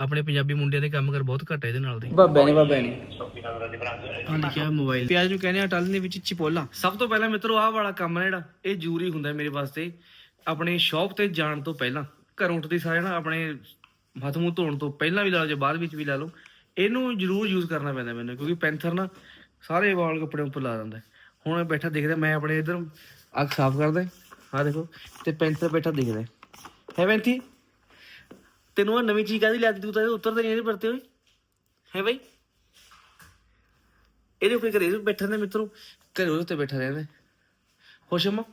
ਆਪਣੇ ਪੰਜਾਬੀ ਮੁੰਡਿਆਂ ਦੇ ਕੰਮ ਕਰ ਬਹੁਤ ਘੱਟ ਹੈ ਇਹਦੇ ਨਾਲ ਦੇ। ਬਾਬੇ ਨੇ ਬਾਬੇ ਨੇ। ਆ ਲਿਖਿਆ ਮੋਬਾਈਲ। ਪਿਆਜ਼ ਨੂੰ ਕਹਿੰਦੇ ਆ ਟਲ ਦੇ ਵਿੱਚ ਚਿਪੋਲਾ। ਸਭ ਤੋਂ ਪਹਿਲਾਂ ਮਿੱਤਰੋ ਆਹ ਵਾਲਾ ਕੰਮ ਹੈ ਜਿਹੜਾ ਇਹ ਜ਼ਰੂਰੀ ਹੁੰਦਾ ਹੈ ਮੇਰੇ ਵਾਸਤੇ। ਆਪਣੇ ਸ਼ਾਪ ਤੇ ਜਾਣ ਤੋਂ ਪਹਿਲਾਂ ਘਰੋਂ ਉੱਠਦੇ ਸਾਰੇ ਨਾ ਆਪਣੇ ਹੱਥ ਮੂੰਹ ਧੋਣ ਤੋਂ ਪਹਿਲਾਂ ਵੀ ਲਾ ਲਓ ਜਾਂ ਬਾਅਦ ਵਿੱਚ ਵੀ ਲਾ ਲਓ ਇਹਨੂੰ ਜ਼ਰੂਰ ਯੂਜ਼ ਕਰਨਾ ਪੈਂਦਾ ਮੈਨੂੰ ਕਿਉਂਕਿ ਪੈਂਥਰ ਨਾ ਸਾਰੇ ਵਾਲ ਕੱਪੜੇ ਉੱਪਰ ਲਾ ਦਿੰਦਾ ਹੈ। ਹੁਣ ਮੈਂ ਬੈਠਾ ਦੇਖਦਾ ਮੈਂ ਆਪਣੇ ਇਧਰ ਅੱਖ ਸਾਫ਼ ਕਰਦਾ ਆ ਦੇਖੋ ਤੇ ਪੈਂਥਰ ਬੈਠਾ ਦਿਖਦਾ ਹੈ। ਹੈ ਪੈਂਥੀ ਤੈਨੂੰ ਆ ਨਵੀਂ ਚੀਜ਼ ਕਾਦੀ ਲਿਆਦੀ ਤੂੰ ਤਾਂ ਉੱਤਰ ਤੇ ਨਹੀਂ ਪਰਤੇ ਹੋਏ। ਹੈ ਬਈ? ਇਹਦੇ ਉੱਪਰ ਘਰੇ ਬੈਠਾ ਰਹਿੰਦਾ ਮਿੱਤਰੋ। ਘਰੇ ਉੱਤੇ ਬੈਠਾ ਰਹਿੰਦਾ ਹੋਸ਼ਮਾ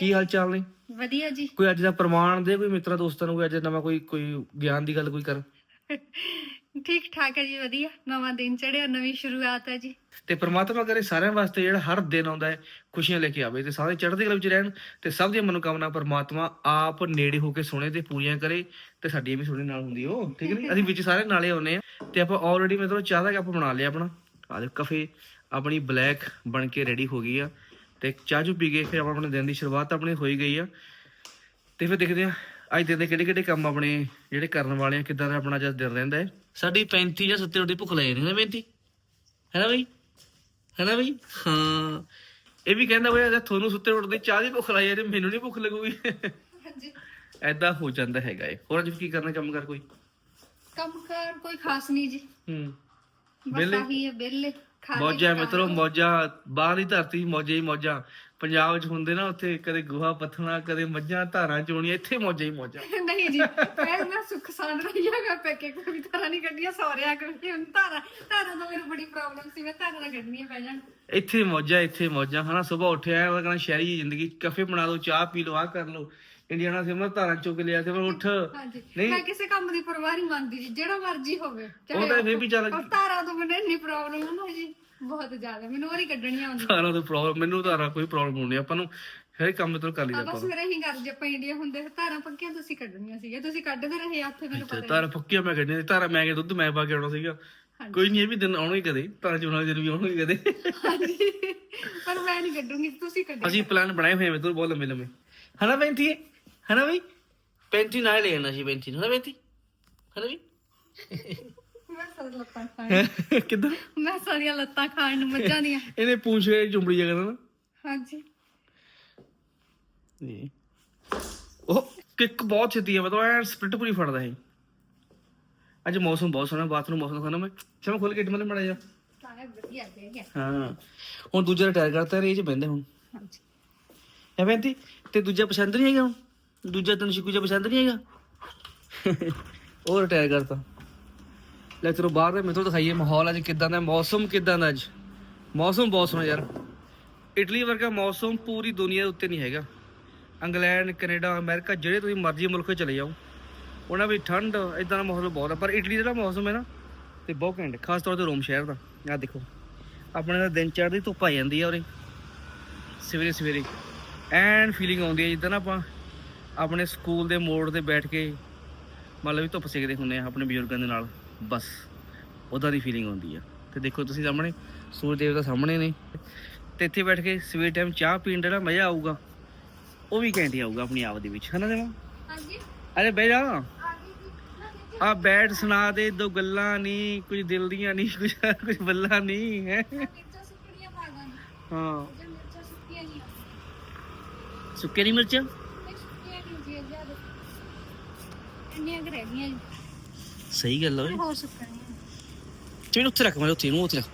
ਕੀ ਹਾਲ ਚਾਲ ਨੇ? ਵਧੀਆ ਜੀ। ਕੋਈ ਅੱਜ ਦਾ ਪ੍ਰਮਾਣ ਦੇ ਕੋਈ ਮਿੱਤਰਾਂ ਦੋਸਤਾਂ ਨੂੰ ਕੋਈ ਅੱਜ ਨਵਾਂ ਕੋਈ ਕੋਈ ਗਿਆਨ ਦੀ ਗੱਲ ਕੋਈ ਕਰ ਠੀਕ ਠਾਕ ਹੈ ਜੀ, ਵਧੀਆ। ਨਵਾਂ ਦਿਨ ਚੜਿਆ ਨਵੀਂ ਸ਼ੁਰੂਆਤ ਹੈ ਜੀ। ਤੇ ਪ੍ਰਮਾਤਮਾ ਕਰੇ ਸਾਰਿਆਂ ਵਾਸਤੇ ਜਿਹੜਾ ਹਰ ਦਿਨ ਆਉਂਦਾ ਹੈ, ਖੁਸ਼ੀਆਂ ਲੈ ਕੇ ਆਵੇ ਤੇ ਸਾਰੇ ਚੜ੍ਹਦੀ ਕਲਾ ਵਿੱਚ ਰਹਿਣ ਤੇ ਸਭ ਦੀਆਂ ਮਨੋਕਾਮਨਾ ਪ੍ਰਮਾਤਮਾ ਆਪ ਨੇੜੇ ਹੋ ਕੇ ਸੁਣੇ ਤੇ ਪੂਰੀਆਂ ਕਰੇ ਤੇ ਸਾਡੀਆਂ ਵੀ ਸੁਣੇ ਨਾਲ ਹੁੰਦੀ ਉਹ, ਠੀਕ ਨਹੀਂ ਅਸੀਂ ਵਿੱਚ ਸਾਰੇ ਨਾਲੇ ਆਉਨੇ ਆ ਤੇ ਆਪਾਂ ਆਲਰੇਡੀ ਮਤਲਬ ਚਾਹ ਦਾ ਕੱਪ ਬਣਾ ਲਿਆ ਆਪਣਾ। ਆ ਦੇ ਕਾਫੀ ਆਪਣੀ ਬਲੈਕ ਬਣ ਕੇ ਰੈਡੀ ਹੋ ਗਈ ਆ ਤੇ ਚਾਹ ਚੂ ਪੀ ਕੇ ਫਿਰ ਆਪਾਂ ਆਪਣੇ ਦਿਨ ਦੀ ਸ਼ੁਰੂਆਤ ਆਪਣੀ ਹੋਈ ਗਈ ਆ। ਤੇ ਫਿਰ ਦੇਖਦੇ ਆ ਅੱਜ ਦਿਨ ਦੇ ਕਿਹੜੇ ਕਿਹੜੇ ਕੰਮ ਆਪਣੇ ਜਿਹੜੇ ਕਰਨ ਵਾਲੇ ਆ, ਕਿਦਾਂ ਦਾ ਆਪਣਾ ਜਦ ਦਿਨ ਰਹਿੰਦਾ ਹੈ। ਸਾਡੀ 35 ਜਾਂ 70 ਰੋਟੀ ਭੁੱਖ ਲੱਗ ਜਾਂਦੀ ਹੈ 35 ਹੈ ਨਾ ਬਈ? ਹੈ ਨਾ ਬਈ? ਹਾਂ। ਇਹ ਵੀ ਕਹਿੰਦਾ ਬਈ ਅਗਰ ਤੁਹਾਨੂੰ ਸੁੱਤੇ ਉੱਠਦੇ ਚਾਹ ਦੀ ਭੁੱਖ ਲੱਗ ਜਾਂਦੀ ਮੈਨੂੰ ਨਹੀਂ ਭੁੱਖ ਲੱਗੂਗੀ। ਹਾਂਜੀ। ਐਦਾਂ ਹੋ ਜਾਂਦਾ ਹੈਗਾ ਏ ਹੋਰ ਅੱਜ ਕੀ ਕਰਨਾ ਕੰਮ ਕਰ ਕੋਈ? ਕੰਮ ਕਾਰ ਕੋਈ ਖਾਸ ਨਹੀਂ ਜੀ। ਹੂੰ। ਬਸ ਵਿਹਲੇ? ਆਹੀ ਹੈ ਵਿਹਲੇ। ਮੌਜਾਂ ਮਿੱਤਰੋ। ਮੌਜਾਂ ਬਾਹਰ ਦੀ ਧਰਤੀ ਮੌਜਾਂ ਹੀ ਮੌਜਾਂ। ਪੰਜਾਬ 'ਚ ਹੁੰਦੇ ਨਾ ਉੱਥੇ ਕਦੇ ਗੁਹਾ ਪੱਥਣਾ ਕਦੇ ਮੱਝਾਂ ਧਾਰਾਂ ਚੋਣੀਆਂ ਇੱਥੇ ਮੌਜਾਂ ਹੀ ਮੌਜਾਂ। ਨਹੀਂ ਜੀ ਮੈਂ ਮੈਂ ਸੁੱਖ ਸਾਂਦ ਰਹੀਆਗਾ ਪੈਕੇ ਕੋਈ ਤਰ੍ਹਾਂ ਨਹੀਂ ਕੱਢੀਆਂ ਸੌਰਿਆ ਕਿਉਂਕਿ ਹੁਣ ਧਾਰਾ ਧਾਰਾ ਤੋਂ ਮੈਨੂੰ ਬੜੀ ਪ੍ਰੋਬਲਮ ਸੀ ਮੈਂ ਧਾਰਾ ਦਾ ਕੱਢਣੀਆਂ ਪੈ ਜਾਣ। ਇੱਥੇ ਮੌਜਾਂ ਇੱਥੇ ਮੌਜਾਂ ਹਨਾ ਸਵੇਰ ਉੱਠਿਆ ਕਹਿੰਦਾ ਸ਼ਹਿਰੀ ਜ਼ਿੰਦਗੀ ਕਾਫੇ ਬਣਾ ਲਓ ਚਾਹ ਪੀ ਲਓ ਕਰ ਲਓ। ਇੰਡੀਆਨਾ ਸਿਮਰ ਧਾਰਾਂ ਚੁੱਕ ਲਿਆ ਤੇ ਉੱਠ। ਹਾਂਜੀ ਨਹੀਂ। ਮੈਂ ਕਿਸੇ ਕੰਮ ਦੀ ਪਰਵਾਹ ਨਹੀਂ ਮੰਨਦੀ ਜੀ ਜਿਹੜਾ ਮਰਜ਼ੀ ਹੋਵੇ ਉਹ ਤਾਂ ਫਿਰ ਵੀ ਚੱਲ ਧਾਰਾ ਤੋਂ ਮੈਨੂੰ ਇੰਨੀ ਪ੍ਰੋਬਲਮ ਹੈ ਨਾ ਜੀ ਬਹੁਤ ਜ਼ਿਆਦਾ ਮੈਨੂੰ ਉਹ ਨਹੀਂ ਕੱਢਣੀਆਂ ਆਉਂਦੀਆਂ ਧਾਰਾਂ ਤੋਂ ਪ੍ਰੋਬਲਮ ਮੈਨੂੰ ਧਾਰਾਂ ਕੋਈ ਪ੍ਰੋਬਲਮ ਨਹੀਂ ਆਪਾਂ ਨੂੰ ਹਰ ਕੰਮ ਤੋਂ ਕਰ ਲਈਦਾ ਆ ਬਸ ਫਿਰ ਇਹੀ ਗੱਲ ਜੇ ਆਪਾਂ ਇੰਡੀਆ ਹੁੰਦੇ ਧਾਰਾਂ ਪੱਕੀਆਂ ਤੁਸੀਂ ਕੱਢਣੀਆਂ ਸੀਗੀਆਂ ਤੁਸੀਂ ਕੱਢਦੇ ਰਹੇ ਆ ਉੱਥੇ ਮੈਨੂੰ ਤੇ ਪਤਾ ਧਾਰਾਂ ਪੱਕੀਆਂ ਮੈਂ ਕੱਢਣੀਆਂ ਸੀ, ਧਾਰਾਂ ਮੈਂ ਕਿ ਦੁੱਧ ਮੈਂ ਪਾ ਕੇ ਆਉਣਾ ਸੀਗਾ। ਕੋਈ ਨਹੀਂ ਇਹ ਵੀ ਦਿਨ ਆਉਣਗੇ ਕਦੇ ਦਿਨ ਵੀ ਆਉਣਗੇ ਕਦੇ। ਹਾਂਜੀ ਪਰ ਮੈਂ ਨਹੀਂ ਕੱਢੂੰਗੀ ਤੁਸੀਂ ਕੱਢੋ ਅਸੀਂ ਪਲਾਨ ਬਣਾਏ ਹੋਏ ਮੈਂ ਬਹੁਤ ਲੰਮੇ ਲੰਮੇ ਹਨਾ ਪੈਂਤੀ ਹਨਾ ਬਈ ਪੈਂਤੀ ਨਾਲ ਲੈ ਜਾਣਾ ਸੀ ਪੈਂਤੀ ਹਨਾ ਪੈਂਤੀ? ਹਨਾ ਬਈ ਮੈਂ ਸਾਰੀਆਂ ਲੱਤਾਂ ਖਾਣ ਕਿੱਦਾਂ? ਮੈਂ ਸਾਰੀਆਂ ਲੱਤਾਂ ਖਾਣ ਨੂੰ ਮੱਝਾਂ ਦੀਆਂ। ਇਹਨੇ ਪੂੰਛ ਕੇ ਚੁੰਬੜੀ ਜਗ੍ਹਾ ਨਾ। ਹਾਂਜੀ। ਜੀ। ਉਹ ਕਿੱਕ ਬਹੁਤ ਛੇਤੀ ਹੈ ਮਤਲਬ ਐ ਸਪ੍ਰਿੰਟ ਪੂਰੀ ਫੜਦਾ ਹੈ ਅੱਜ ਮੌਸਮ ਬਹੁਤ ਸੋਹਣਾ ਬਾਥਰੂਮ ਮੌਸਮ ਖਾਣਾ ਮੈਂ। ਚਲੋ ਖੋਲ ਕੇ ਟਮਲੇ ਮੜਾ ਜਾ ਸਾਰੇ ਵਧੀਆ ਦੇ ਗਿਆ ਹਾਂ। ਹੁਣ ਦੂਜਾ ਰਿਟਾਇਰ ਕਰਤਾ ਰੇ ਚ ਬੰਦੇ ਹੁਣ। ਹਾਂਜੀ। ਬੈਂਤੀ ਤੇ ਦੂਜਾ ਪਸੰਦ ਨਹੀਂ ਹੈਗਾ ਹੁਣ? ਦੂਜਾ ਤੈਨੂੰ ਸ਼ਿਕੂ ਜਿਹਾ ਪਸੰਦ ਨਹੀਂ ਹੈਗਾ? ਉਹ ਰਿਟਾਇਰ ਕਰਤਾ ਲੈ ਚਲੋ ਬਾਹਰ ਦੇ ਮੈਨੂੰ ਦਿਖਾਈਏ ਮਾਹੌਲ ਅੱਜ ਕਿਦਾਂ ਦਾ, ਮੌਸਮ ਕਿਦਾਂ ਦਾ ਅੱਜ। ਮੌਸਮ ਬਹੁਤ ਸੋਹਣਾ ਯਾਰ। ਇਟਲੀ ਵਰਗਾ ਮੌਸਮ ਪੂਰੀ ਦੁਨੀਆ ਦੇ ਉੱਤੇ ਨਹੀਂ ਹੈਗਾ। ਇੰਗਲੈਂਡ, ਕੈਨੇਡਾ, ਅਮਰੀਕਾ, ਜਿਹੜੇ ਤੁਸੀਂ ਮਰਜ਼ੀ ਮੁਲਕ ਵਿੱਚ ਚਲੇ ਜਾਓ। ਉਹਨਾਂ ਵਿੱਚ ਠੰਡ ਇਦਾਂ ਦਾ ਮਾਹੌਲ ਬਹੁਤ ਹੈ ਪਰ ਇਟਲੀ ਦਾ ਜਿਹੜਾ ਮੌਸਮ ਹੈ ਨਾ, ਤੇ ਬਹੁਤ ਘੈਂਟ ਖਾਸ ਤੌਰ ਤੇ ਰੋਮ ਸ਼ਹਿਰ ਦਾ। ਆਹ ਦੇਖੋ। ਆਪਣੇ ਦਾ ਦਿਨ ਚੜ੍ਹਦੀ ਧੁੱਪ ਆ ਜਾਂਦੀ ਆ ਉਰੇ। ਸਵੇਰੇ ਸਵੇਰੇ ਐਨ ਫੀਲਿੰਗ ਆਉਂਦੀ ਹੈ ਜਿੱਦਾਂ ਨਾ ਆਪਾਂ ਆਪਣੇ ਸਕੂਲ ਦੇ ਮੋੜ ਤੇ ਬੈਠ ਕੇ ਮਤਲਬ ਵੀ ਧੁੱਪ ਸੇਕਦੇ ਹੁੰਦੇ ਆ ਆਪਣੇ ਬਜ਼ੁਰਗਾਂ ਦੇ ਨਾਲ ਬਸ। ਉਹਦਾ ਦੀ ਫੀਲਿੰਗ ਆਉਂਦੀ ਆ। ਤੇ ਦੇਖੋ ਤੁਸੀਂ ਸਾਹਮਣੇ ਸੂਰਜ ਦੇਵਤਾ ਸਾਹਮਣੇ ਨੇ। ਤੇ ਇੱਥੇ ਬੈਠ ਕੇ ਸਵੇਰ ਟਾਈਮ ਚਾਹ ਪੀਣ ਦਾ ਮਜ਼ਾ ਆਊਗਾ ਉਹ ਵੀ ਹੀ ਆਊਗਾ ਆਪਣੀ ਆਪ ਦੇ ਵਿੱਚ। ਹਨਾ ਦੇਵਾ ਹਾਂਜੀ। ਅਰੇ ਬਹਿ ਜਾ। ਆ ਬੈਠ ਸੁਣਾ ਦੇ ਦੋ ਗੱਲਾਂ ਨਹੀਂ ਕੁਝ ਦਿਲ ਦੀਆਂ ਨਹੀਂ ਕੁਝ ਕੁਝ ਬੱਲਾਂ ਨਹੀਂ ਹੈ। ਹਾਂ। ਸੁੱਕੇ ਨਹੀਂ ਮਿਰਚ ਨਹੀਂ ਸੁੱਕੀਆਂ ਨਹੀਂ ਜੀ ਜ਼ਿਆਦਾ ਇੰਨੀਆਂ ਕੁ ਰਹਿ ਗਈਆਂ ਜੀ। ਸਹੀ ਗੱਲ ਓਏ ਹੋਰ ਸੁੱਕਣੀਆਂ ਚਲੋ ਉੱਥੇ ਰੱਖ ਮੈਂ ਉੱਥੇ ਨੂੰ ਉੱਥੇ ਰੱਖ।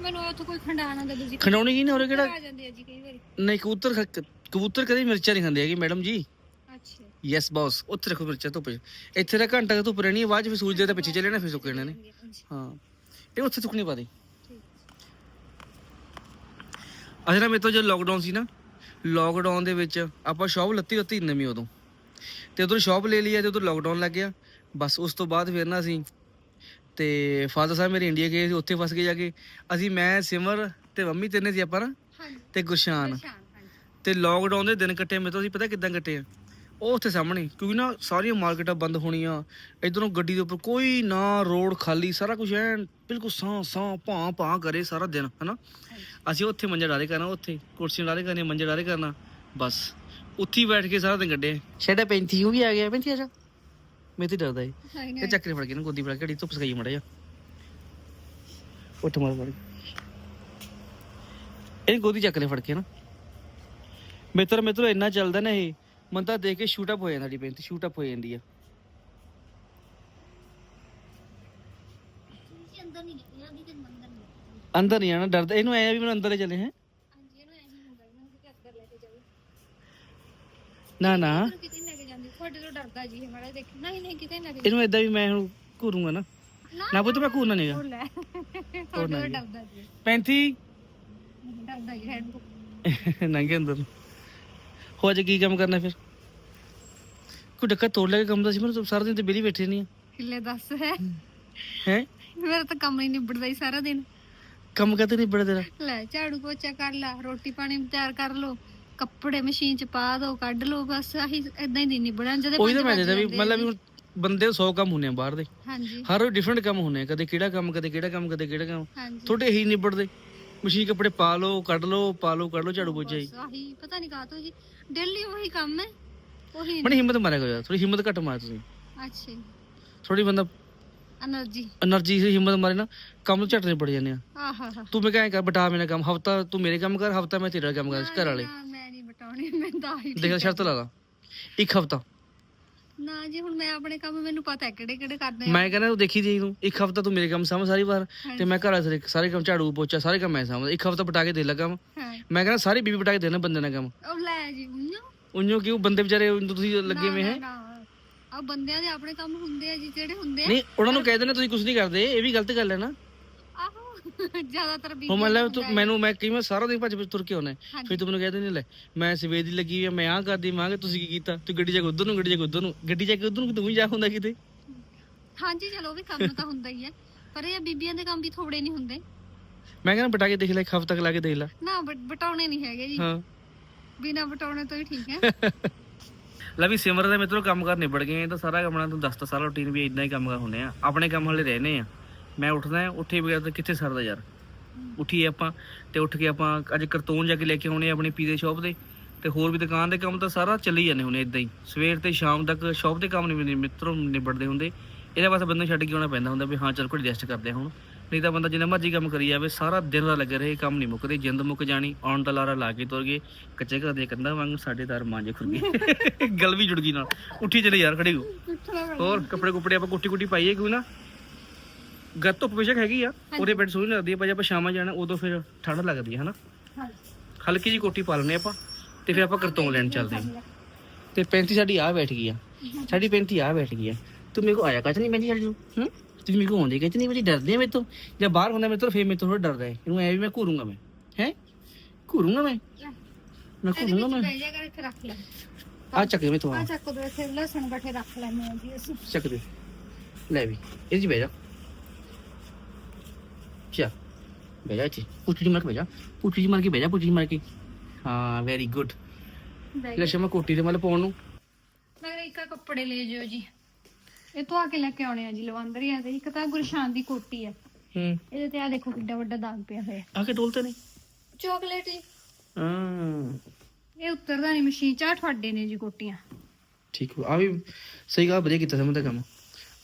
ਮੈਨੂੰ ਉੱਥੇ ਕੋਈ ਖੰਡਾਣਾ ਦੇ ਦੂਜੀ ਖੰਡਾਉਣੀ ਕੀ ਨਾ ਹੋਰ ਕਿਹੜਾ? ਆ ਜਾਂਦੇ ਆ ਜੀ ਕਈ ਵਾਰੀ। ਨਹੀਂ ਕਬੂਤਰ ਖ- ਕਬੂਤਰ ਕਦੇ ਮਿਰਚਾਂ ਨਹੀਂ ਖਾਂਦੇ ਹੈਗੇ ਮੈਡਮ ਜੀ। ਅੱਛਾ। ਯੈਸ ਬੌਸ ਉੱਥੇ ਰੱਖੋ ਮਿਰਚਾਂ ਧੁੱਪ 'ਚ। ਇੱਥੇ ਦਾ ਘੰਟਾ ਕੁ ਧੁੱਪ ਰਹਿਣੀ ਹੈ ਬਾਅਦ 'ਚ ਫਿਰ ਸੂਰਜ ਦੇ ਤਾਂ ਪਿੱਛੇ ਚੱਲੇ ਨਾ ਫਿਰ ਸੁੱਕ ਜਾਣੇ ਨੇ। ਹਾਂਜੀ ਹਾਂ। ਇਹ ਉੱਥੇ ਸੁੱਕਣੀ ਪਾ ਦੇ। ਠੀਕ ਮੇਰੇ ਤੋਂ ਜਦ ਲੋਕਡਾਊਨ ਸੀ ਨਾ ਲੋਕਡਾਊਨ ਦੇ ਵਿੱਚ ਆਪਾਂ ਸ਼ਾਪ ਲੱਤੀ ਲੱਤੀ ਨਵੀਂ ਉਦੋਂ। ਤੇ ਉਧਰ ਸ਼ਾਪ ਲੈ ਲਈ ਆ ਤੇ ਉਧਰ ਲੋਕਡਾਊਨ ਲੱਗ ਗਿਆ। ਬਸ ਉਸ ਤੋਂ ਬਾਅਦ ਫਿਰ ਨਾ ਅਸੀਂ ਤੇ ਫਾਦਰ ਸਾਹਿਬ ਮੇਰੇ ਇੰਡੀਆ ਗਏ ਸੀ ਉੱਥੇ ਫਸ ਕੇ ਜਾ ਕੇ। ਅਸੀਂ ਮੈਂ ਸਿਮਰ ਤੇ ਮੰਮੀ ਤਿੰਨੇ ਸੀ ਆਪਾਂ ਨਾ ਤੇ ਗੁਸ਼ਾਨ ਸ਼ਾਨ ਹਾਂਜੀ। ਤੇ ਲੋਕਡਾਊਨ ਦੇ ਦਿਨ ਕੱਟੇ ਮੇਰੇ ਤੋਂ ਅਸੀਂ ਪਤਾ ਕਿੱਦਾਂ ਕੱਟੇ ਆ? ਉਹ ਉੱਥੇ ਸਾਹਮਣੇ ਕਿਉਂਕਿ ਨਾ ਸਾਰੀਆਂ ਮਾਰਕੀਟਾਂ ਬੰਦ ਹੋਣੀਆਂ ਇਧਰੋਂ ਗੱਡੀ ਦੇ ਉੱਪਰ ਕੋਈ ਨਾ ਰੋਡ ਖਾਲੀ ਸਾਰਾ ਕੁਝ ਐਨ ਬਿਲਕੁਲ ਸਾਂ ਸਾਂ ਭਾਂ ਭਾਂ ਕਰੇ ਸਾਰਾ ਦਿਨ ਹਨਾ? ਅਸੀਂ ਉੱਥੇ ਮੰਜਾ ਡਾਰੇ ਕਰਨਾ ਉੱਥੇ ਕੁਰਸੀਆਂ ਡਾਰੇ ਕਰਨੀਆਂ ਮੰਜਾ ਡਾਰੇ ਕਰਨਾ ਬਸ। ਉੱਥੇ ਹੀ ਬੈਠ ਕੇ ਸਾਰਾ ਦਿਨ ਕੱਢੇ। ਛੇੜਾ 35 ਉਹ ਵੀ ਆ ਗਿਆ 35 ਆ ਜਾ। ਮੈਂ ਤੇ ਡਰਦਾ ਏ ਇਹ ਚੱਕਰੇ ਫੜ ਕੇ ਨਾ ਗੋਦੀ ਫੜ ਕੇ ਘੜੀ ਧੁੱਪ ਸਕਾਈ ਮੜਾ ਜਾ ਉੱਠ ਮਾਰ ਫੜ ਇਹ ਗੋਦੀ ਚੱਕ ਲੈ ਫੜ ਕੇ ਨਾ। ਮਿੱਤਰ ਮਿੱਤਰ ਇੰਨਾ ਚੱਲਦਾ ਨਾ ਇਹ ਮਨ ਤਾਂ ਦੇਖ ਕੇ ਸ਼ੂਟ ਅਪ ਹੋ ਜਾਂਦਾ ਸਾਡੀ ਬੇਨਤੀ ਸ਼ੂਟ ਅਪ ਹੋ ਜਾਂਦੀ ਆ। ਅੰਦਰ ਨਹੀਂ ਅੰਦਰ ਆਣਾ ਡਰਦਾ। ਇਹਨੂੰ ਐ ਵੀ ਮੈਨੂੰ ਅੰਦਰ ਹੀ ਚੱਲੇ ਹੈ ਹਾਂਜੀ ਇਹਨੂੰ ਐਂ ਹੁੰਦਾ ਇਹਨਾਂ ਕਿਤੇ ਅੰਦਰ ਲੈ ਕੇ ਜਾਓ ਨਾ ਨਾ। ਕਿਤੇ ਨੀ ਲੈ ਕੇ ਜਾਂਦੀ ਤੁਹਾਡੇ ਤੋਂ ਡਰਦਾ ਜੀ ਇਹ ਮਾੜਾ ਦੇਖ ਨਹੀਂ ਨਹੀਂ ਕਿਤੇ ਨੀ ਲੈ ਕੇ ਇਹਨੂੰ ਏਦਾਂ ਵੀ ਮੈਂ ਹੁਣ ਘੂਰੂੰਗਾ ਨਾ। ਨਾ ਨਾ ਪੁੱਤ ਮੈਂ ਘੂਰਨਾ ਨਹੀਂਗਾ ਲੈ। ਤੁਹਾਡੇ ਤੋਂ ਡਰਦਾ ਜੀ। 35 ਡਰਦਾ ਜੀ ਹੈਡ ਨੰਗੇ ਅੰਦਰ। ਨੂੰ। ਹੋ ਅੱਜ ਕੀ ਕੰਮ ਕਰਨਾ ਫਿਰ? ਕੋਈ ਡੱਕਾ ਤੋੜ ਲੈ ਕੇ ਕੰਮ ਦਾ ਸੀ ਮੈਨੂੰ ਸਾਰਾ ਦਿਨ ਤੇ ਬੇਲੀ ਬੈਠੇ ਨਹੀਂ ਹਿੱਲੇ ਦੱਸ। ਹੈ? ਹੈ ਮੇਰਾ ਤਾਂ ਕੰਮ ਹੀ ਨਿਬੜਦਾ ਹੀ ਸਾਰਾ ਦਿਨ। ਕੰਮ ਕਰਤੇ ਨਹੀਂ ਬੜਾ ਤੇਰਾ? ਲੈ ਝਾੜੂ ਪੋਚਾ ਕਰ ਲਾ ਰੋਟੀ ਪਾਣੀ ਤਿਆਰ ਕਰ ਲੋ ਕੱਪੜੇ ਮਸ਼ੀਨ ਚ ਪਾ ਦੋ ਕੱਢ ਲੋ ਬਸ ਆਹੀ ਇਦਾਂ ਹੀ ਦਿਨ ਨਿਬੜਾਂ ਜਦੋਂ ਉਹੀ ਤਾਂ ਮੈਂ ਦੱਸਦਾ ਵੀ ਮਤਲਬ ਵੀ ਬੰਦੇ 100 ਕੰਮ ਹੁੰਨੇ ਬਾਹਰ ਦੇ। ਹਾਂਜੀ। ਹਰ ਡਿਫਰੈਂਟ ਕੰਮ ਹੁੰਨੇ ਕਦੇ ਕਿਹੜਾ ਕੰਮ ਕਦੇ ਕਿਹੜਾ ਕੰਮ ਕਦੇ ਕਿਹੜਾ ਕੰਮ। ਹਾਂਜੀ। ਤੁਹਾਡੇ ਨਿਬੜਦੇ। ਮਸ਼ੀਨ ਕੱਪੜੇ ਪਾ ਲਓ ਕੱਢ ਲਓ ਪਾ ਲਓ ਕੱਢ ਲਓ ਝਾੜੂ ਪੋਚਾ ਹੀ। ਪਤਾ ਨਹੀਂ ਕਾਤੋਂ ਜੀ। ਡੇਲੀ ਉਹੀ ਕੰਮ ਹੈ ਉਹੀ ਮੈਨੂੰ ਹਿੰਮਤ ਮਾਰਿਆ ਕਰੋ ਥੋੜੀ ਹਿੰਮਤ ਘੱਟ ਮਾਰ ਤੁਸੀਂ। ਅੱਛਾ ਥੋੜੀ ਬੰਦਾ એનર્ਜੀ એનર્ਜੀ ਹਿੰਮਤ ਮਾਰੇ ਨਾ ਕੰਮ ਝੱਟ ਨਿਬੜ ਜਾਂਦੇ ਆ। ਆਹਾ ਤੂੰ ਮੈਂ ਕਹੇ ਕਰ ਬਟਾ ਮੇਰਾ ਕੰਮ ਹਫਤਾ ਤੂੰ ਮੇਰੇ ਕੰਮ ਕਰ ਹਫਤਾ ਮੈਂ ਤੇਰਾ ਕੰਮ ਕਰ ਘਰ ਵਾਲੇ। ਬਟਾਉਣੀ ਮੈਂ ਤਾਂ ਦੇਖ ਸ਼ਰਤ ਲਾ ਲਾ। ਇੱਕ ਹਫਤਾ। ਨਾ ਜੀ ਹੁਣ ਮੈਂ ਆਪਣੇ ਕੰਮ ਮੈਨੂੰ ਪਤਾ ਹੈ ਕਿਹੜੇ ਕਿਹੜੇ ਕਰਨੇ ਆ। ਮੈਂ ਕਹਿੰਦਾ ਤੂੰ ਦੇਖੀ ਜੀ ਤੂੰ। ਇੱਕ ਹਫਤਾ ਤੂੰ ਮੇਰੇ ਕੰਮ ਸਾਂਭ ਸਾਰੀ ਵਾਰ ਤੇ ਮੈਂ ਘਰ ਸਾਰੇ- ਸਾਰੇ ਕੰਮ ਝਾੜੂ ਪੋਚਾ ਸਾਰੇ ਕੰਮ ਮੈਂ ਸਾਂਭਦਾ। ਇੱਕ ਹਫਤਾ ਬਟਾ ਕੇ ਦੇ ਲੱਗਾ ਹਾਂ। ਮੈਂ ਕਹਿੰਦਾ ਸਾਰੀ ਬੀਬੀ ਬਟਾ ਕੇ ਦੇਣਾ ਬੰਦੇ ਨਾਲ ਕੰਮ। ਉਹ ਲੈ ਜੀ ਉਈਓ ਕਿਉਂ? ਬੰਦੇ ਵਿਚਾਰੇ ਉਂਝ ਤੁਸੀਂ ਲੱਗੇ ਹੋਏ ਹੈ। ਆ ਬੰਦਿਆਂ ਦੇ ਆਪਣੇ ਕੰਮ ਹੁੰਦੇ ਆ ਜੀ ਜਿਹੜੇ ਹੁੰਦੇ ਆ। ਨਹੀਂ ਉਹਨਾਂ ਨੂੰ ਕਹਿ ਦੇਣਾ ਤੁਸੀਂ ਕੁਝ ਨਹੀਂ ਕਰਦੇ। ਇਹ ਵੀ ਗਲਤ ਗੱਲ ਹੈ ਨਾ। ਜ਼ਿਆਦਾਤਰ ਵੀ ਹੁਣ ਮਤਲਬ ਤੂੰ ਮੈਨੂੰ ਮੈਂ ਕਈ ਵਾਰ ਸਾਰਾ ਦਿਨ ਭੱਜ ਭੱਜ ਤੁਰ ਕੇ ਆਉਣਾ ਹਾਂਜੀ। ਫਿਰ ਤੂੰ ਮੈਨੂੰ ਕਹਿ ਦਿੰਦੀ ਲੈ ਮੈਂ ਸਵੇਰ ਦੀ ਲੱਗੀ ਆ ਮੈਂ ਆਹ ਕਰਦੀ ਮਾਂ ਕਿ ਤੁਸੀਂ ਕੀ ਕੀਤਾ? ਤੂੰ ਗੱਡੀ ਜਾ ਕੇ ਉਧਰ ਨੂੰ ਗੱਡੀ ਜਾ ਕੇ ਉਧਰ ਨੂੰ। ਗੱਡੀ ਜਾ ਕੇ ਉਧਰ ਨੂੰ ਤੂੰ ਵੀ ਜਾ ਹੁੰਦਾ ਕਿਤੇ? ਹਾਂਜੀ ਚਲੋ ਉਹ ਵੀ ਕੰਮ ਤਾਂ ਹੁੰਦਾ ਹੀ ਹੈ। ਪਰ ਇਹ ਬੀਬੀਆਂ ਦੇ ਕੰਮ ਵੀ ਥੋੜੇ ਨਹੀਂ ਹੁੰਦੇ। ਮੈਂ ਕਹਿੰਦਾ ਬਟਾ ਕੇ ਦੇਖ ਲੈ ਇੱਕ ਹਫਤਾ ਲਾ ਕੇ ਦੇਖ ਲੈ। ਨਾ ਬਟਾਉਣੇ ਨਹੀਂ ਹੈਗੇ ਜੀ। ਹਾਂ। ਬਿਨਾ ਬਟਾਉਣੇ ਤੋਂ ਹੀ ਠੀਕ ਹੈ। ਲੈ ਵੀ ਸਿਮਰ ਦੇ ਮਿੱਤਰੋ ਕੰਮ ਕਰ ਨਿਬੜ ਗਏ ਆ ਤਾਂ ਸਾਰਾ ਕੰਮ ਨਾਲ ਤੂੰ ਦੱਸਤਾ ਸਾਰਾ ਰੁਟੀਨ ਵੀ ਇਦਾਂ ਹੀ ਕੰਮ ਕਰ ਹੁੰਨੇ ਆ। ਆਪਣੇ ਕੰਮ ਹਲੇ ਰਹਿਨੇ ਆ। ਮੈਂ ਉੱਠਦਾ ਉੱਠੇ ਬਗੈਰ ਤਾਂ ਕਿੱਥੇ ਸਰਦਾ ਯਾਰ? ਉੱਠੀਏ ਆਪਾਂ ਤੇ ਉੱਠ ਕੇ ਆਪਾਂ ਅੱਜ ਕਰਤੂਨ ਜਾ ਕੇ ਲੈ ਕੇ ਆਉਣੇ ਆਪਣੀ ਪੀਜ਼ੇ ਸ਼ਾਪ ਦੇ ਤੇ ਹੋਰ ਵੀ ਦੁਕਾਨ ਦੇ ਕੰਮ ਤਾਂ ਸਾਰਾ ਚੱਲੀ ਜਾਂਦੇ ਹੁੰਦੇ ਇਦਾਂ ਹੀ। ਸਵੇਰ ਤੇ ਸ਼ਾਮ ਤੱਕ ਸ਼ਾਪ ਦੇ ਕੰਮ ਨਹੀਂ ਮਿੱਤਰੋ ਨਿਬੜਦੇ ਹੁੰਦੇ। ਇਹਦੇ ਵਾਸਤੇ ਬੰਦੇ ਛੱਡ ਕੇ ਆਉਣਾ ਪੈਂਦਾ ਹੁੰਦਾ ਵੀ ਹਾਂ ਚੱਲ ਕੋਈ ਰੈਸਟ ਕਰਦੇ ਹੁਣ। ਨਹੀਂ ਤਾਂ ਬੰਦਾ ਜਿੰਨਾ ਮਰਜ਼ੀ ਕੰਮ ਕਰੀ ਜਾਵੇ ਸਾਰਾ ਦਿਨ ਦਾ ਲੱਗੇ ਰਹੇ ਕੰਮ ਨਹੀਂ ਮੁੱਕਦੇ ਜਿੰਦ ਮੁੱਕ ਜਾਣੀ ਆਉਣ ਦਾ ਲਾਰਾ ਲਾ ਕੇ ਤੁਰ ਗਏ ਕੱਚੇ ਘਰ ਦੇ ਕੰਧਾਂ ਵਾਂਗ ਸਾਡੇ ਦਰ ਮਾਂਜੇ ਖੁਰ ਗਏ। ਗੱਲ ਵੀ ਜੁੜ ਗਈ ਨਾਲ। ਉੱਠੀ ਚਲੇ ਯਾਰ ਖੜੀ ਹੋ। ਹੋਰ ਕੱਪੜੇ ਕੁਪੜੇ ਆਪਾਂ ਕੁੱਟੀ ਕੁੱਟੀ ਪਾਈਏ ਕੋਈ ਨਾ? ਗੱਤ ਧੁੱਪ ਬੇਸ਼ੱਕ ਹੈਗੀ ਆ ਉਹਦੇ ਬੈਡ ਸੋਹਣੀ ਲੱਗਦੀ ਆ ਪਰ ਜੇ ਆਪਾਂ ਸ਼ਾਮਾਂ ਜਾਣਾ ਉਦੋਂ ਫਿਰ ਠੰਡ ਲੱਗਦੀ ਹੈ ਹਨਾ? ਹਲਕੀ ਜੀ ਕੋਟੀ ਪਾ ਲੈਂਦੇ ਆਪਾਂ ਤੇ ਫਿਰ ਆਪਾਂ ਕਰਤੋਂ ਲੈਣ ਚੱਲਦੇ ਹਾਂ ਤੇ 35 ਸਾਡੀ ਆ ਬੈਠ ਗਈ ਆ। ਸਾਡੀ 35 ਆ ਬੈਠ ਗਈ ਆ। ਤੂੰ ਮੇਰੇ ਕੋ ਆਇਆ ਕੱਚ ਨਹੀਂ ਪੈਂਦੀ ਸਾਡੀ ਨੂੰ ਹੂੰ? ਤੂੰ ਮੇਰੇ ਕੋ ਆਉਂਦੀ ਕੱਚ ਨਹੀਂ ਬੜੀ ਡਰਦੀ ਆ ਮੇਰੇ ਤੋਂ। ਜਾਂ ਬਾਹਰ ਹੁੰਦਾ ਮੇਰੇ ਤੋਂ ਫਿਰ ਮੇਰੇ ਤੋਂ ਥੋੜਾ ਡਰਦਾ ਹੈ। ਇਹਨੂੰ ਐ ਵੀ ਮੈਂ ਘੂਰੂੰਗਾ ਮੈਂ ਹੈ? ਘੂਰੂੰਗਾ ਮੈਂ? ਮੈਂ ਘੂਰੂੰਗਾ ਮੈਂ? ਆ ਚੱਕ ਦੇ ਮੈਂ ਤੋਂ ਆ ਚੱਕ ਦੋ ਇੱਥੇ ਲਸਣ ਬੱਠੇ ਰੱਖ ਲੈਣੇ ਆ ਜੀ ਅਸੀਂ। ਚੱਕ ਦੇ। ਲੈ ਵੀ ਇਹ ਜੀ ਬਹਿ ਜਾ ਜਾ ਇੱਥੇ ਪੁੱਠੀ ਜਿਹੀ ਮਾਰ ਕੇ ਬਹਿ ਜਾ ਪੁੱਠੀ ਜਿਹੀ ਮਾਰ ਕੇ ਬਹਿ ਜਾ ਪੁੱਠੀ ਜਿਹੀ ਮਾਰ ਕੇ ਹਾਂ ਵੈਰੀ ਗੁੱਡ ਲੈ ਸ਼ਮਾ ਕੋਟੀ ਦੇ ਮਤਲਬ ਪਾਉਣ ਨੂੰ ਮਗਰ ਇੱਕ ਆਹ ਕੱਪੜੇ ਲੈ ਜਿਓ ਜੀ ਇਹ ਤੋਂ ਆ ਕੇ ਲੈ ਕੇ ਆਉਣੇ ਆ ਜੀ ਲਵੰਦਰੀਆਂ ਦੇ ਇੱਕ ਤਾਂ ਗੁਰਸ਼ਾਨ ਦੀ ਕੋਟੀ ਆ ਹੂੰ ਇਹਦੇ ਤੇ ਆ ਦੇਖੋ ਕਿੱਡਾ ਵੱਡਾ ਦਾਗ ਪਿਆ ਹੋਇਆ ਆ ਕੇ ਡੋਲਤੇ ਨਹੀਂ ਚਾਕਲੇਟ ਜੀ ਹਾਂ ਇਹ ਉਤਰਦਾ ਨਹੀਂ ਮਸ਼ੀਨ ਚ ਤੁਹਾਡੇ ਨੇ ਜੀ ਕੋਟੀਆਂ ਠੀਕ ਆ ਵੀ ਸਹੀ ਗੱਲ ਵਧੀਆ ਕੀਤਾ ਸਮਝ ਤਾਂ ਕੰਮ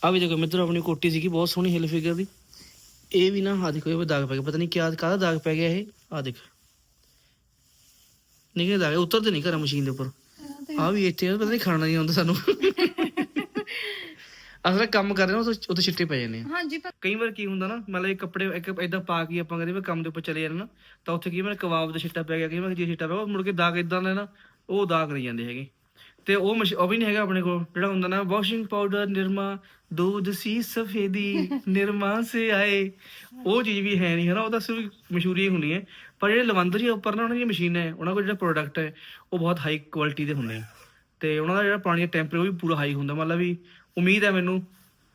ਆ ਵੀ ਦੇਖੋ ਮਿੱਤਰ ਆਪਣੀ ਕੋਟੀ ਸੀਗੀ ਬਹੁਤ ਸੋਹਣੀ ਹਿਲ ਫਿਗਰ ਦੀ ਇਹ ਵੀ ਨਾ ਆ ਦੇਖੋ ਇਹ ਵੀ ਦਾਗ ਪੈ ਗਿਆ। ਪਤਾ ਨਹੀਂ ਕਿਆ ਕਾਹਦਾ ਦਾਗ ਪੈ ਗਿਆ ਇਹ? ਆ ਦੇਖ। ਨਿਕਲੇ ਦਾਗ ਉਤਰਦੇ ਨਹੀਂ ਘਰਾਂ ਮਸ਼ੀਨ ਦੇ ਉੱਪਰ। ਆ ਵੀ ਇੱਥੇ ਪਤਾ ਨਹੀਂ ਖਾਣਾ ਨਹੀਂ ਆਉਂਦਾ ਸਾਨੂੰ। ਅਸਲ ਕੰਮ ਕਰ ਰਹੇ ਹਾਂ ਉਹ ਉੱਤੇ ਛਿੱਟੇ ਪੈ ਜਾਂਦੇ ਆ। ਹਾਂਜੀ ਪਰ ਕਈ ਵਾਰ ਕੀ ਹੁੰਦਾ ਨਾ ਮਤਲਬ ਇਹ ਕੱਪੜੇ ਇੱਕ ਇਦਾਂ ਪਾ ਕੇ ਆਪਾਂ ਕਦੇ ਵੀ ਕੰਮ ਦੇ ਉੱਪਰ ਚਲੇ ਜਾਂਦੇ ਨਾ ਤਾਂ ਉੱਥੇ ਕੀ ਵਾਰ ਕਬਾਬ ਦਾ ਛਿੱਟਾ ਪੈ ਗਿਆ ਕਈ ਵਾਰ ਜੇ ਛਿੱਟਾ ਪਿਆ ਉਹ ਮੁੜ ਕੇ ਦਾਗ ਇਦਾਂ ਦਾ ਨਾ ਉਹ ਦਾਗ ਨਹੀਂ ਜਾਂਦੇ ਹੈਗੇ। ਤੇ ਉਹ ਮਸ਼- ਉਹ ਵੀ ਨਹੀਂ ਹੈਗਾ ਆਪਣੇ ਕੋਲ ਜਿਹੜਾ ਹੁੰਦਾ ਨਾ ਵਾਸ਼ਿੰਗ ਪਾਊਡਰ ਨਿਰਮਾ ਦੁੱਧ ਸੀ ਸਫੇਦੀ ਨਿਰਮਾ ਸੇ ਆਏ। ਉਹ ਚੀਜ਼ ਵੀ ਹੈ ਨਹੀਂ ਹਨਾ ਉਹ ਤਾਂ ਸਿਰਫ ਮਸ਼ਹੂਰੀ ਹੁੰਦੀ ਹੈ। ਪਰ ਜਿਹੜੇ ਲਵੰਦਰ ਉੱਪਰ ਨਾ ਉਹਨਾਂ ਦੀ ਮਸ਼ੀਨ ਹੈ ਉਹਨਾਂ ਕੋਲ ਜਿਹੜਾ ਪ੍ਰੋਡਕਟ ਹੈ ਉਹ ਬਹੁਤ ਹਾਈ ਕੁਆਲਿਟੀ ਦੇ ਹੁੰਦੇ ਆ। ਤੇ ਉਹਨਾਂ ਦਾ ਜਿਹੜਾ ਪਾਣੀ ਦਾ ਟੈਂਪਰੇਚਰ ਉਹ ਵੀ ਪੂਰਾ ਹਾਈ ਹੁੰਦਾ। ਮਤਲਬ ਵੀ ਉਮੀਦ ਹੈ ਮੈਨੂੰ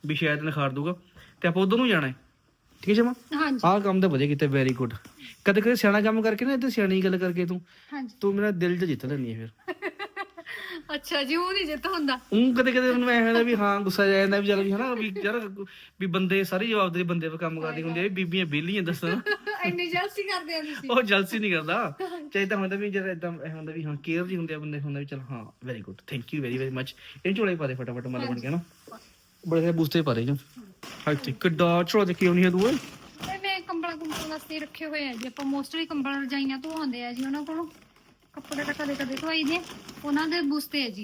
ਵੀ ਸ਼ਾਇਦ ਨਿਖਾਰ ਦੂਗਾ ਤੇ ਆਪਾਂ ਉਧਰ ਨੂੰ ਜਾਣਾ ਹੈ। ਠੀਕ ਹੈ ਜਮਾ ਹਾਂਜੀ। ਆਹ ਕੰਮ ਤਾਂ ਵਧੀਆ ਕੀਤਾ ਵੈਰੀ ਗੁੱਡ ਕਦੇ ਕਦੇ ਸਿਆਣਾ ਕੰਮ ਕਰਕੇ ਨਾ ਇੱਥੇ ਸਿਆਣੀ ਗੱਲ ਕਰਕੇ ਤੂੰ। ਹਾਂਜੀ। ਤੂੰ ਮੇਰਾ ਦਿਲ ਜਿਹਾ ਜਿੱਤ ਲੈਂਦੀ ਹੈ ਫਿਰ। ਅੱਛਾ ਜੀ ਉਹ ਨਹੀਂ ਜਿੱਤ ਹੁੰਦਾ। ਉਹ ਕਦੇ ਕਦੇ ਮੈਨੂੰ ਐਂ ਹੁੰਦਾ ਵੀ ਹਾਂ ਗੁੱਸਾ ਜਾ ਜਾਂਦਾ ਵੀ ਚੱਲ ਵੀ ਹਨਾ ਵੀ ਯਾਰ ਵੀ ਬੰਦੇ ਸਾਰੇ ਜਵਾਬਦਾਰੀ ਬੰਦੇ ਕੰਮ ਕਰਦੀ ਹੁੰਦੀ ਆ ਵੀ ਬੀਬੀਆਂ ਵਿਹਲੀਆਂ ਦੱਸਣ ਇੰਨੀ ਜਲਸੀ ਕਰਦੇ ਆ ਤੁਸੀਂ। ਉਹ ਜਲਸੀ ਨਹੀਂ ਕਰਦਾ। ਚਾਹੀਦਾ ਹੁੰਦਾ ਵੀ ਜਦ ਇਦਾਂ ਹੁੰਦਾ ਵੀ ਹਾਂ ਕੇਅਰ ਜੀ ਹੁੰਦੇ ਆ ਬੰਦੇ ਹੁੰਦਾ ਵੀ ਚਲ ਹਾਂ very good thank you very very much ਇਹ ਝੋਲੇ ਪਾ ਦੇ ਫਟਾਫਟ ਮਲ ਬਣ ਗਿਆ ਨਾ। ਬੜੇ ਸਾਰੇ ਬੂਸਤੇ ਪਾ ਦੇ ਜੋ ਹਾਂ ਠੀਕ ਕਿੱਡਾ ਝੋਲਾ ਤੇ ਕਿਉਂ ਨਹੀਂ ਹੈ ਤੇ ਮੈਂ ਕੰਬਲ ਕੁੰਬਲ ਵਾਸਤੇ ਰੱਖੇ ਹੋਏ ਆ ਜੀ। ਆਪਾਂ ਮੋਸਟਲੀ ਕੰਬਲ ਰਜਾਈਆਂ ਧੋਉਂਦੇ ਆ ਜੀ ਉਹਨਾਂ ਕੋਲੋਂ। ਕੱਪੜੇ ਤਾਂ ਕਦੇ ਕਦੇ ਧੋਈ ਦੇ ਉਹਨਾਂ ਦੇ ਬੁਸਤੇ ਆ ਜੀ।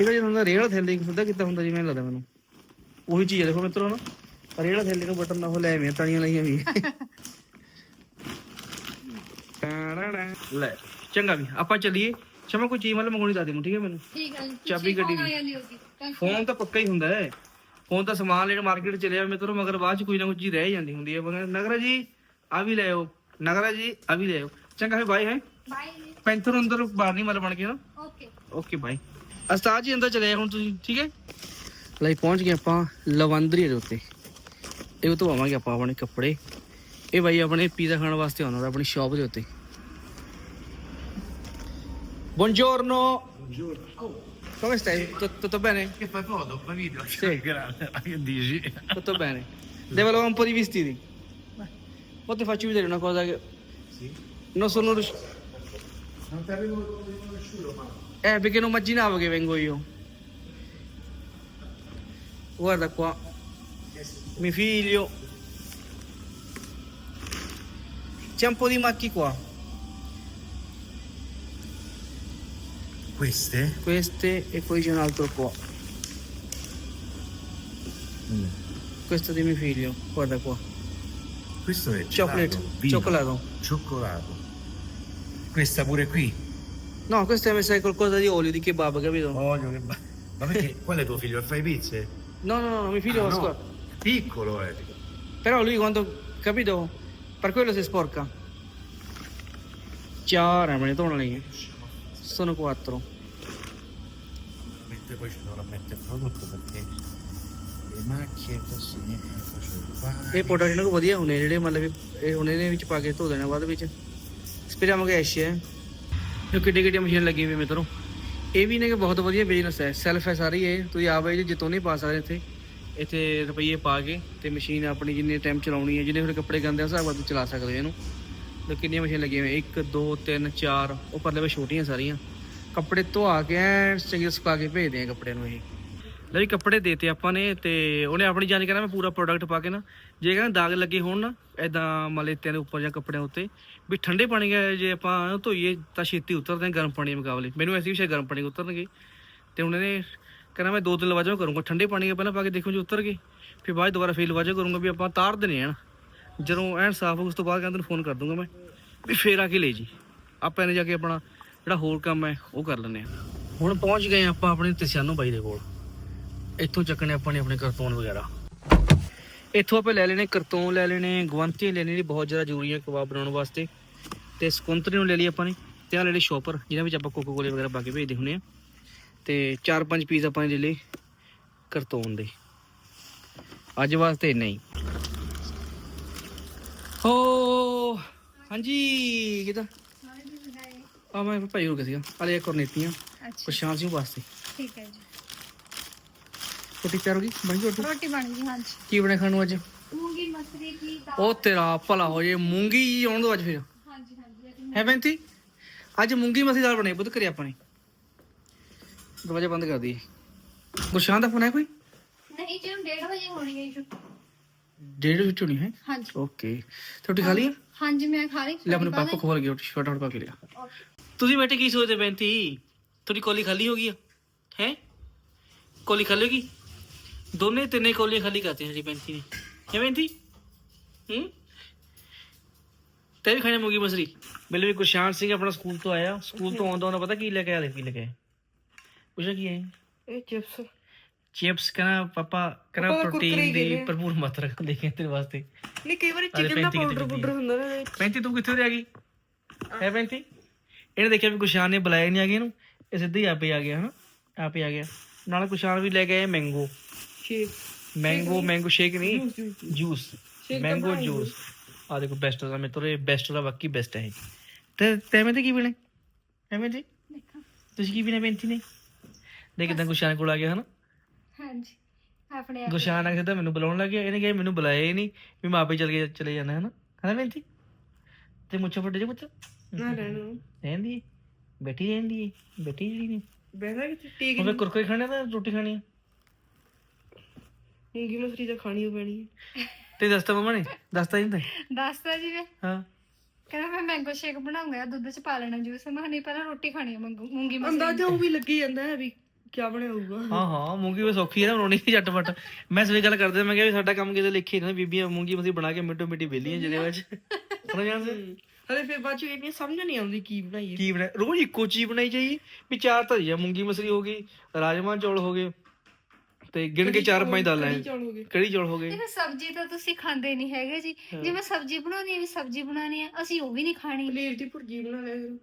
ਇਹਦਾ ਜਿਹੜਾ ਹੁੰਦਾ ਰੇਲ ਥੈਲੇ ਸਿੱਧਾ ਕੀਤਾ ਹੁੰਦਾ ਜਿਵੇਂ ਲੱਗਦਾ ਮੈਨੂੰ। ਉਹੀ ਚੀਜ਼ ਹੈ ਦੇਖੋ ਮਿੱਤਰੋ ਨਾ ਰੇਲ ਥੈਲੇ ਨੂੰ ਬਟਨ ਨਾ ਉਹ ਲੈ ਮੈਂ ਤਾਲੀਆਂ ਲਾਈਆਂ ਵੀ। ਲੈ ਚੰਗਾ ਵੀ ਆਪਾਂ ਚੱਲੀਏ। ਸ਼ਮਾ ਕੋਈ ਚੀਜ਼ ਮਤਲਬ ਮੰਗਾਉਣੀ ਦੱਸ ਦੇ ਮੈਨੂੰ ਠੀਕ ਹੈ ਮੈਨੂੰ? ਠੀਕ ਹੈ ਜੀ ਚਾਬੀ ਗੱਡੀ ਦੀ। ਫੋਨ ਤਾਂ ਪੱਕਾ ਹੀ ਹੁੰਦਾ ਹੈ। ਫੋਨ ਤਾਂ ਸਮਾਨ ਲੈਣ ਮਾਰਕੀਟ ਚਲੇ ਜਾ ਮਿੱਤਰੋ ਮਗਰ ਬਾਅਦ ਚ ਕੋਈ ਨਾ ਕੋਈ ਚੀਜ਼ ਰਹਿ ਜਾਂਦੀ ਹੁੰਦੀ ਹੈ। ਨਗਰਾ ਜੀ ਆ ਵੀ ਲੈ ਆਓ। ਨਗਰਾ ਜੀ ਆ ਵੀ ਲੈ ਆਓ। ਚੰਗਾ ਫਿਰ ਬਾਈ ਹੈ। ਜੀ। ਪੈਂਥਰ ਅੰਦਰ ਬਾਹਰ ਨਹੀਂ ਮਤਲਬ ਬਣ ਕੇ ਨਾ ਓਕੇ ਓਕੇ ਬਾਈ ਉਸਤਾਦ ਜੀ ਅੰਦਰ ਚਲੇ ਜਾਓ ਹੁਣ ਤੁਸੀਂ ਠੀਕ ਹੈ ਲਈ ਪਹੁੰਚ ਗਏ ਆਪਾਂ ਲਵੰਦਰੀ ਦੇ ਉੱਤੇ ਇਹ ਤੋਂ ਆਵਾਂਗੇ ਆਪਾਂ ਆਪਣੇ ਕੱਪੜੇ ਇਹ ਬਾਈ ਆਪਣੇ ਪੀਜ਼ਾ ਖਾਣ ਵਾਸਤੇ ਆਉਣਾ ਆਪਣੀ ਸ਼ਾਪ ਦੇ ਉੱਤੇ Buongiorno. Come stai? Tut- Tutto bene? Che fai foto? Fai video? Sì. Grazie. Che dici? Tutto bene. Devo lavare un po' di vestiti. Poi ti faccio vedere una cosa che Sì. non sono riuscito. Non ti avevo riconosciuto, ma... Eh, perché non immaginavo che vengo io. Guarda qua, mio figlio. C'è un po' di macchie qua. Queste? Queste e poi c'è un altro qua. Questo di mio figlio. Guarda qua. Questo è gelato, vino, Cioccolato. Cioccolato. Questa pure qui. No, questa è messa qualcosa di olio, di kebab, capito? Olio, kebab. Ma perché? Qual è tuo figlio? Fai pizze? No, no, no, no mio figlio ah, no. Scuola. Piccolo è. Però lui quando, capito? Per quello si sporca. Ciao, me ne lì. Sono quattro. Veramente poi ci dovrà mettere il prodotto perché le macchie così faccio. E poi da un po' di un'elema un'elema ci paga tutto, ne vado invece. ਫਿਰ ਵਿੱਚ ਪਾ ਕੇ ਹੈ ਇਹ ਕਿੱਡੇ ਕਿੱਡੇ machine ਲੱਗੀ ਹੋਈ ਮਿੱਤਰੋ। ਇਹ ਵੀ ਨੇ ਕਿ ਬਹੁਤ ਵਧੀਆ ਬਿਜ਼ਨਸ ਹੈ। ਸੈਲਫ ਹੈ ਸਾਰੀ ਇਹ। ਤੁਸੀਂ ਆਪ ਇਹ ਜਿੱਤੋਂ ਨਹੀਂ ਪਾ ਸਕਦੇ ਇੱਥੇ। ਇੱਥੇ ਰੁਪਈਏ ਪਾ ਕੇ ਤੇ ਮਸ਼ੀਨ ਆਪਣੀ ਜਿੰਨੇ ਟਾਈਮ ਚਲਾਉਣੀ ਹੈ, ਜਿੰਨੇ ਫਿਰ ਕੱਪੜੇ ਗੰਦੇ ਉਸ ਹਿਸਾਬ ਨਾਲ ਤੁਸੀਂ ਚਲਾ ਸਕਦੇ ਹੋ ਇਹਨੂੰ। ਤੇ ਕਿੰਨੀਆਂ ਮਸ਼ੀਨ ਲੱਗੀਆਂ ਹੋਈਆਂ। 1 2 3 4 ਉਹ ਪਰਲੇ ਵੇ ਛੋਟੀਆਂ ਸਾਰੀਆਂ। ਕੱਪੜੇ ਧੋਆ ਕੇ ਐਂ ਚੰਗੇ ਸੁਕਾ ਕੇ ਭੇਜਦੇ ਆ ਕੱਪੜਿਆਂ ਨੂੰ ਇਹ। ਲੈ ਵੀ ਕੱਪੜੇ ਦੇਤੇ ਆਪਾਂ ਨੇ ਤੇ ਉਹਨੇ ਆਪਣੀ ਜਾਨ ਕਹਿੰਦਾ ਮੈਂ ਪੂਰਾ ਪ੍ਰੋਡਕਟ ਪਾ ਕੇ ਨਾ, ਜੇ ਕਹਿੰਦਾ ਦਾਗ ਲੱਗੇ ਹੋਣ ਨਾ ਐਦਾਂ ਮਲੇਤਿਆਂ ਦੇ ਉੱਪਰ ਜਾਂ ਕੱਪੜਿਆਂ ਉੱਤੇ, ਵੀ ਠੰਡੇ ਪਾਣੀ ਜੇ ਆਪਾਂ ਧੋਈਏ ਤਾਂ ਛੇਤੀ ਉਤਰਦੇ ਆ, ਗਰਮ ਪਾਣੀ ਦੇ ਮੁਕਾਬਲੇ। ਮੈਨੂੰ ਐਸੀ ਵਿਸ਼ੇ ਗਰਮ ਪਾਣੀ ਉਤਰਨਗੇ। ਤੇ ਹੁਣ ਇਹਨੇ ਕਹਿੰਦਾ ਮੈਂ ਦੋ ਦਿਨ ਲਵਾਜਾ ਕਰੂੰਗਾ। ਠੰਡੇ ਪਾਣੀ ਕੇ ਪਹਿਲਾਂ ਪਾ ਕੇ ਦੇਖੋ ਜੇ ਉਤਰ ਗਏ, ਫਿਰ ਬਾਅਦ 'ਚ ਦੁਬਾਰਾ ਫੇਰ ਲਵਾਜਾ ਕਰੂੰਗਾ ਵੀ ਆਪਾਂ ਤਾਰ ਦੇਣੇ ਆ ਨਾ। ਜਦੋਂ ਐਨ ਸਾਫ਼ ਹੋ ਉਸ ਤੋਂ ਬਾਅਦ ਕਹਿੰਦਾ ਤੈਨੂੰ ਫੋਨ ਕਰ ਦੂੰਗਾ ਮੈਂ, ਵੀ ਫੇਰ ਆ ਕੇ ਲੈ ਜੀ। ਆਪਾਂ ਇਹਨੇ ਜਾ ਕੇ ਆਪਣਾ ਜਿਹੜਾ ਹੋਰ ਕੰਮ ਹੈ, ਉਹ ਕਰ ਲੈਂਦੇ ਆ। ਹੁਣ ਪਹੁੰਚ ਗਏ ਆਪਾਂ ਆਪਣੇ ਤਸਿਆਨੋ ਬਾਈ ਦੇ ਕੋਲ। ਇੱਥੋਂ ਚੱਕਣੇ ਆਪਾਂ ਨੇ ਆਪਣੇ ਕਰਤੂਨ ਵਗੈਰਾ। ਇੱਥੋਂ ਆਪਾਂ ਲੈ ਲੈਣੇ ਕਰਤੂਨ ਲੈ ਲੈਣੇ ਗਵੰਤੀ ਲੈ ਲੈਣੀ ਬਹੁਤ ਜ਼ਿਆਦਾ ਜ਼ਰੂਰੀ ਹੈ ਕਬਾਬ ਬਣਾਉਣ ਵਾਸਤੇ। ਤੇ ਸਕੁੰਤਰੀ ਨੂੰ ਲੈ ਲਈ ਆਪਾਂ ਨੇ ਤੇ ਆ ਲੈ ਲਈ ਸ਼ੋਪਰ ਜਿਹਨਾਂ ਵਿੱਚ ਆਪਾਂ ਕੋਕੋ ਕੋਲੇ ਵਗੈਰਾ ਪਾ ਕੇ ਭੇਜਦੇ ਹੁੰਦੇ ਆ। ਤੇ ਚਾਰ ਪੰਜ ਪੀਸ ਆਪਾਂ ਨੇ ਲੈ ਲਏ ਕਰਤੂਨ ਦੇ। ਅੱਜ ਵਾਸਤੇ ਇੰਨਾ ਹੀ। ਹੋ ਹਾਂਜੀ ਕਿਦਾਂ? ਆ ਮੈਂ ਭਾਈ ਹੋ ਗਿਆ ਸੀਗਾ ਅਲੇ ਅੱਛਾ। ਪ੍ਰਸ਼ਾਂਤ ਸਿੰਘ ਵਾਸਤੇ। ਠੀਕ ਹੈ ਜੀ। ਰੋਟੀ ਤਿਆਰ ਹੋ ਗਈ? ਬਣ ਗਈ ਰੋਟੀ? ਰੋਟੀ ਬਣ ਗਈ ਹਾਂਜੀ। ਕੀ ਬਣੇ ਖਾਣ ਨੂੰ ਅੱਜ? ਮੂੰਗੀ ਮਸਰੀ ਕੀ ਦਾਲ? ਉਹ ਤੇਰਾ ਭਲਾ ਹੋ ਜੇ ਮੂੰਗੀ ਜੀ ਆਉਣ ਦੋ ਅੱਜ ਫਿਰ। ਹਾਂਜੀ ਹਾਂਜੀ ਹੈ ਬੈਂਤੀ ਅੱਜ ਮੂੰਗੀ ਮਸਰੀ ਦਾਲ ਬਣੇ ਪੁੱਤ ਕਰੇ ਆਪਾਂ ਨੇ। ਦਰਵਾਜ਼ਾ ਬੰਦ ਕਰ ਦਈਏ। ਗੁਰਸ਼ਾਨ ਦਾ ਫੋਨ ਹੈ ਕੋਈ? ਨਹੀਂ ਜੀ ਹੁਣ 1:30 ਵਜੇ ਹੋਣੀ ਹੈ ਛੁੱਟੀ। ਡੇਢ ਵਿੱਚ ਹੋਣੀ ਹੈ? ਹਾਂਜੀ। ਓਕੇ। ਰੋਟੀ ਖਾ ਲਈ? ਹੈ? ਹਾਂਜੀ ਮੈਂ ਖਾ ਲਈ। ਲੈ ਆਪਣੇ ਪਾਪਾ ਖੋਲ ਗਿਆ ਛੋਟਾ ਛੋਟਾ ਪਾ ਕੇ ਲਿਆ. ਤੁਸੀਂ ਬੈਠੇ ਕੀ ਸੋਚਦੇ ਬੈਂਤੀ ਤੁਹਾਡੀ ਕੋਲੀ ਖਾਲੀ ਹੋ ਗਈ ਹੈ? ਕੋਲੀ ਖਾਲੀ ਹੋ ਗਈ? ਦੋਨੇ ਤਿੰਨੇ ਕੋਲੀਆਂ ਖਾਲੀ ਕਰਤੀਆਂ ਸਾਡੀ ਬੈਂਤੀ ਨੇ। ਹੈ ਬੈਂਤੀ ਹੂੰ? ਤੇ ਵੀ ਖਾਣੇ ਮੂੰਗੀ ਮਸਰੀ। ਮੈਨੂੰ ਵੀ ਗੁਰਸ਼ਾਨ ਸਿੰਘ ਆਪਣਾ ਸਕੂਲ ਤੋਂ ਆਇਆ। ਸਕੂਲ ਤੋਂ ਆਉਂਦਾ ਉਹਨਾਂ ਪਤਾ ਕੀ ਲੈ ਕੇ ਆਇਆ ਕੀ ਲੈ ਕੇ ਆਇਆ? ਪੁੱਛਿਆ ਕੀ ਹੈ ਇਹ? ਚਿਪਸ। ਚਿਪਸ ਕਹਿੰਦਾ ਪਾਪਾ ਕਹਿੰਦਾ ਪਾਪਾ, ਕੁਰਕਰੇ ਪ੍ਰੋਟੀਨ ਦੀ ਕਿਹੜੇ? ਭਰਪੂਰ ਮਾਤਰਾ ਲੈ ਕੇ ਤੇਰੇ ਵਾਸਤੇ। ਨਹੀਂ ਕਈ ਵਾਰੀ ਅਰੇ ਚਿਕਨ ਦਾ ਪੈਂਤੀ ਕਿਤੇ ਪਾਊਡਰ ਪਾਊਡਰ ਹੈ। ਹੁੰਦਾ ਨਾ ਇਹਦੇ ਵਿੱਚ। ਪੈਂਤੀ ਤੂੰ ਕਿੱਥੇ ਰਹਿ ਗਈ? ਹੈ ਪੈਂਤੀ? ਇਹਨੇ ਦੇਖਿਆ ਵੀ ਕੁਸ਼ਾਨ ਨੇ ਬੁਲਾਇਆ ਨਹੀਂ ਆ ਗਿਆ ਇਹਨੂੰ। ਇਹ ਸਿੱਧਾ ਹੀ ਆਪੇ ਆ ਗਿਆ ਹਨਾ? ਆਪੇ ਆ ਗਿਆ। ਨਾਲ ਕੁਸ਼ਾਨ ਵੀ ਲੈ ਕੇ ਆਏ mango shake mango mango shake ਨਹੀਂ ਜੂਸ, ਜੂਸ। ਜੂਸ ਤਾਂ ਮੈਂਗੋ ਬਣਾਈ ਜੂਸ ਆ ਦੇਖੋ ਬੈਸਟ ਦਾ ਮੇਰੇ ਤੋਂ ਇਹ ਬੈਸਟ ਦਾ ਬਾਕੀ ਬੈਸਟ ਹੈ। ਤੇ ਤੈਵੇਂ ਤੇ ਕੀ ਪੀਣਾ ਐਵੇਂ ਜੀ ਦੇਖਾਂ ਤੁਸੀਂ ਕੀ ਪੀਣਾ ਪੈਂਤੀ ਨੇ ਦੇਖ ਕਿਦਾਂ ਗੁਸ਼ਾਨ ਕੋਲ ਆ ਗਿਆ ਹਨਾ ਹਾਂਜੀ ਆਪਣੇ ਆਪ ਗੁਸ਼ਾਨ ਆ ਕੇ ਸਿੱਧਾ ਮੈਨੂੰ ਬੁਲਾਉਣ ਲੱਗ ਗਿਆ ਇਹਨੇ ਕਿਹਾ ਮੈਨੂੰ ਬੁਲਾਇਆ ਹੀ ਨਹੀਂ ਵੀ ਮੈਂ ਆਪੇ ਚਲ ਗਿਆ ਚਲੇ ਜਾਣਾ ਹਨਾ ਹਨਾ ਪੈਂਤੀ ਤੇ ਮੁੱਛ ਫੱਟੇ ਜੇ ਪੁੱਤ ਨਾ ਰਹਿਣਾ ਰਹਿੰਦੀ ਬੈਠੀ ਰਹਿੰਦੀ ਬੈਠੀ ਜਿਹੜੀ ਨਹੀਂ ਬੈਠਾ ਕਿਤੇ ਟੀਕ ਉਹਨੇ ਕੁਰਕਰੇ ਖਾਣੇ ਤਾਂ ਰੋਟੀ ਖਾਣੀ ਆ ਮੂੰਗੀ ਮਸਰੀ ਤਾਂ ਖਾਣੀ ਓ ਪੈਣੀ ਹੈ ਤੇ ਦੱਸਤਾ ਮਮਾ ਨੇ ਦੱਸਤਾ ਤਾਂ ਦੱਸਦਾ ਜੀ ਵੇ ਹਾਂ। ਕਹਿੰਦਾ ਮੈਂ ਮੈਂਗੋ ਸ਼ੇਕ ਬਣਾਉਂਗਾ ਦੁੱਧ ਚ ਪਾ ਲੈਣਾ ਜੂਸ ਮੈਂ ਨਹੀਂ ਪਹਿਲਾਂ ਰੋਟੀ ਖਾਣੀ ਹੈ ਮੰਗੂ ਮੂੰਗੀ ਮਸਰੀ। ਅੰਦਾਜ਼ਾ ਉਹ ਵੀ ਲੱਗੀ ਜਾਂਦਾ ਹੈ ਵੀ ਕੀ ਬਣਿਆ ਹੋਊਗਾ ਹਾਂ ਹਾਂ ਮੂੰਗੀ ਵੀ ਸੌਖੀ ਹੈ ਨਾ ਬਣਾਉਣੀ ਝਟਪਟ। ਮੈਂ ਸਵੇਰੇ ਗੱਲ ਕਰਦੇ ਮੈਂ ਕਿਹਾ ਵੀ ਸਾਡਾ ਕੰਮ ਕਿਤੇ ਲਿਖੇ ਨਾ ਬੀਬੀਆਂ ਮੂੰਗੀ ਮਸੀ ਬਣਾ ਕੇ ਮਿੰਟੋ ਮਿੰਟੀ ਵੇਲੀਆਂ ਜਿਹਦੇ ਵਿੱਚ। ਉਹਨਾਂ ਜਾਣਦੇ ਹਲੇ ਫਿਰ ਬਾਅਦ ਚ ਇੰਨੀ ਸਮਝ ਨਹੀਂ ਆਉਂਦੀ ਕੀ ਬਣਾਈਏ। ਕੀ ਬਣਾ ਰੋਜ਼ ਇੱਕੋ ਚੀਜ਼ ਬਣਾਈ ਜਾਈ ਵੀ ਚਾਰ ਧਰੀ ਆ ਮੂੰਗੀ ਮਸਰੀ ਹੋ ਗਈ ਰਾਜਮਾ ਚੌਲ ਹੋ ਗਏ। ਤੇ ਗਿਣ ਕੇ ਚਾਰ ਪੰਜ ਦਾਲਾਂ ਕੜੀ ਹੈ ਚੌਲ ਹੋ ਗਏ? ਕੜੀ ਚੌਲ ਹੋ ਗਏ? ਇਹ ਸਬਜ਼ੀ ਤਾਂ ਤੁਸੀਂ ਖਾਂਦੇ ਨਹੀਂ ਹੈਗੇ ਜੀ। ਜੇ ਮੈਂ ਸਬਜ਼ੀ ਬਣਾਉਣੀ ਹੈ ਵੀ ਸਬਜ਼ੀ ਬਣਾਉਣੀ ਹੈ ਅਸੀਂ ਉਹ ਵੀ ਨਹੀਂ ਖਾਣੀ। ਪਨੀਰ ਦੀ ਭੁਰਜੀ ਬਣਾ ਲਿਆ ਕਰੋ।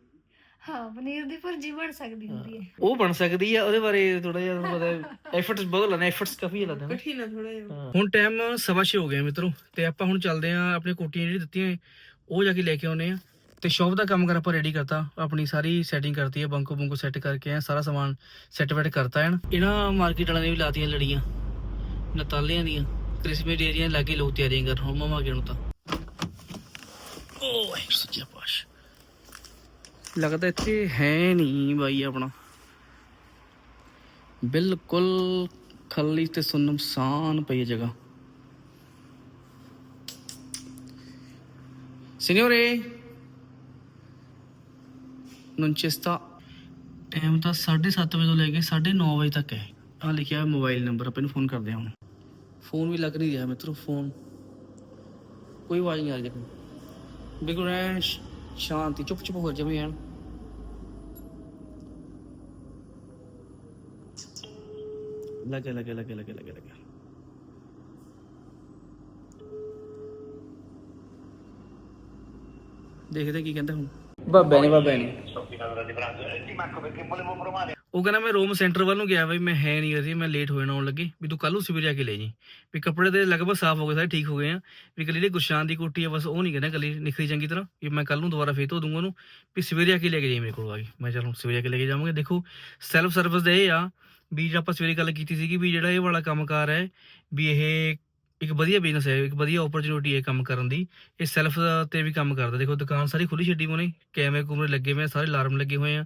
ਹਾਂ ਪਨੀਰ ਦੀ ਭੁਰਜੀ ਬਣ ਸਕਦੀ ਹੁੰਦੀ ਹੈ ਉਹ ਬਣ ਸਕਦੀ ਆ ਉਹਦੇ ਬਾਰੇ ਥੋੜਾ ਜਿਹਾ ਤੁਹਾਨੂੰ ਪਤਾ ਐਫਰਟਸ ਬਹੁਤ ਲੱਗਦੇ ਐਫਰਟਸ ਕਾਫੀ ਲੱਗਦੇ ਨੇ। ਕਠਿਨ ਆ ਥੋੜਾ ਜਿਹਾ। ਹੁਣ ਟਾਈਮ ਸਵਾ ਛੇ ਹੋ ਗਿਆ ਮਿੱਤਰੋ ਤੇ ਆਪਾਂ ਹੁਣ ਚੱਲਦੇ ਆਂ ਆਪਣੀ ਕੋਟੀਆਂ ਜਿਹੜੀ ਦਿੱਤੀਆਂ ਉਹ ਜਾ ਕੇ ਲੈ ਕੇ ਆਉਨੇ ਆ ਤੇ ਸ਼ੌਪ ਦਾ ਕੰਮ ਕਰ, ਆਪਾਂ ਰੈਡੀ ਕਰਤਾ। ਆਪਣੀ ਸਾਰੀ ਸੈਟਿੰਗ ਕਰਤੀ ਹੈ, ਬੰਕੋ ਬੰਕੋ ਸੈੱਟ ਕਰਕੇ ਆ ਸਾਰਾ ਸਮਾਨ ਸੈੱਟ ਵੈਟ ਕਰਤਾ ਹੈ ਇਹਨਾਂ ਮਾਰਕੀਟ ਵਾਲਿਆਂ ਨੇ ਵੀ ਲਾਤੀਆਂ ਲੜੀਆਂ, ਨਤਾਲਿਆਂ ਦੀਆਂ ਕ੍ਰਿਸਮਸ ਡੇ ਲਾਗੇ ਲੋਕ ਤਿਆਰੀਆਂ ਕਰ ਹੁਣ ਮਮਾ ਕਿਉਂ ਤਾਂ। ਓ ਸੱਚਾ ਪਾਸ਼ ਲੱਗਦਾ ਇੱਥੇ ਹੈ ਨਹੀਂ ਬਾਈ ਆਪਣਾ। ਬਿਲਕੁਲ ਖਾਲੀ ਤੇ ਸੁਨਮਸਾਨ ਪਈ ਹੈ ਜਗ੍ਹਾ। Signore non ਟਾਈਮ ਤਾਂ 7:30 ਵਜੇ ਤੋਂ ਲੈ ਕੇ 9:30 ਵਜੇ ਤੱਕ ਹੈ। ਆ ਲਿਖਿਆ ਮੋਬਾਈਲ ਨੰਬਰ ਆਪਾਂ ਨੂੰ ਫੋਨ ਕਰਦੇ ਹਾਂ ਹੁਣ। ਫੋਨ ਵੀ ਲੱਗ ਨਹੀਂ ਰਿਹਾ ਮਿੱਤਰੋ ਫੋਨ ਕੋਈ ਆਵਾਜ਼ ਨਹੀਂ ਆ ਰਹੀ ਦੇਖੋ। ਬਿਲਕੁਲ ਐਨ ਸ਼ਾਂਤੀ, ਚੁੱਪ ਚੁੱਪ ਹੋ ਜਾਵੇ ਐਨ। ਲੱਗੇ ਲੱਗੇ ਲੱਗੇ ਲੱਗੇ ਲੱਗੇ ਲੱਗੇ। ਦੇਖਦੇ ਕੀ ਕਹਿੰਦਾ ਹੁਣ। ਬਾਬਾ ਨੇ ਬਾਬਾ ਨੇ ਉਹ ਕਹਿੰਦਾ ਮੈਂ ਰੋਮ ਸੈਂਟਰ ਵੱਲ ਨੂੰ ਗਿਆ ਬਈ, ਮੈਂ ਹੈ ਨਹੀਂ ਅਸੀਂ ਮੈਂ ਲੇਟ ਹੋ ਜਾਣਾ ਆਉਣ ਲੱਗੇ। ਵੀ ਤੂੰ ਕੱਲ ਨੂੰ ਸਵੇਰੇ ਆ ਕੇ ਲੈ ਜੀ। ਵੀ ਕੱਪੜੇ ਤੇ ਲਗਭਗ ਸਾਫ਼ ਹੋ ਗਏ, ਸਾਰੇ ਠੀਕ ਹੋ ਗਏ ਆ। ਵੀ ਕੱਲੀ ਜਿਹੜੀ ਗੁਰਸ਼ਾਨ ਦੀ ਕੋਟੀ ਆ, ਬਸ ਉਹ ਨਹੀਂ ਕਹਿੰਦਾ ਕੱਲੀ ਨਿਖਰੀ ਚੰਗੀ ਤਰ੍ਹਾਂ। ਵੀ ਮੈਂ ਕੱਲ ਨੂੰ ਦੁਬਾਰਾ ਫੇਰ ਧੋ ਦੂੰਗਾ ਉਹਨੂੰ। ਵੀ ਸਵੇਰੇ ਆ ਕੇ ਲੈ ਕੇ ਜਾਈ ਮੇਰੇ ਕੋਲ ਆ ਗਈ ਮੈਂ ਚਲ ਹੁਣ ਸਵੇਰੇ ਆ ਕੇ ਲੈ ਕੇ ਜਾਵਾਂਗੇ। ਦੇਖੋ ਸੈਲਫ ਸਰਵਿਸ ਦਾ ਇਹ ਆ, ਵੀ ਜਿਹੜਾ ਆਪਾਂ ਸਵੇਰੇ ਗੱਲ ਕੀਤੀ ਸੀਗੀ ਵੀ ਜਿਹੜਾ ਇਹ ਵਾਲਾ ਕੰਮਕਾਰ ਹੈ, ਵੀ ਇਹ ਇੱਕ ਵਧੀਆ ਬਿਜ਼ਨਸ ਹੈ ਇੱਕ ਵਧੀਆ ਓਪਰਚ्युनिटी ਹੈ ਕੰਮ ਕਰਨ ਦੀ। ਇਹ ਸੈਲਫ ਤੇ ਵੀ ਕੰਮ ਕਰਦਾ। ਦੇਖੋ ਦੁਕਾਨ ਸਾਰੀ ਖੁੱਲੀ ਛੱਡੀ ਉਹਨੇ ਕੈਮਰੇ ਕੂਮਰੇ ਲੱਗੇ ਹੋਏ ਸਾਰੇ ਅਲਾਰਮ ਲੱਗੇ ਹੋਏ ਆ।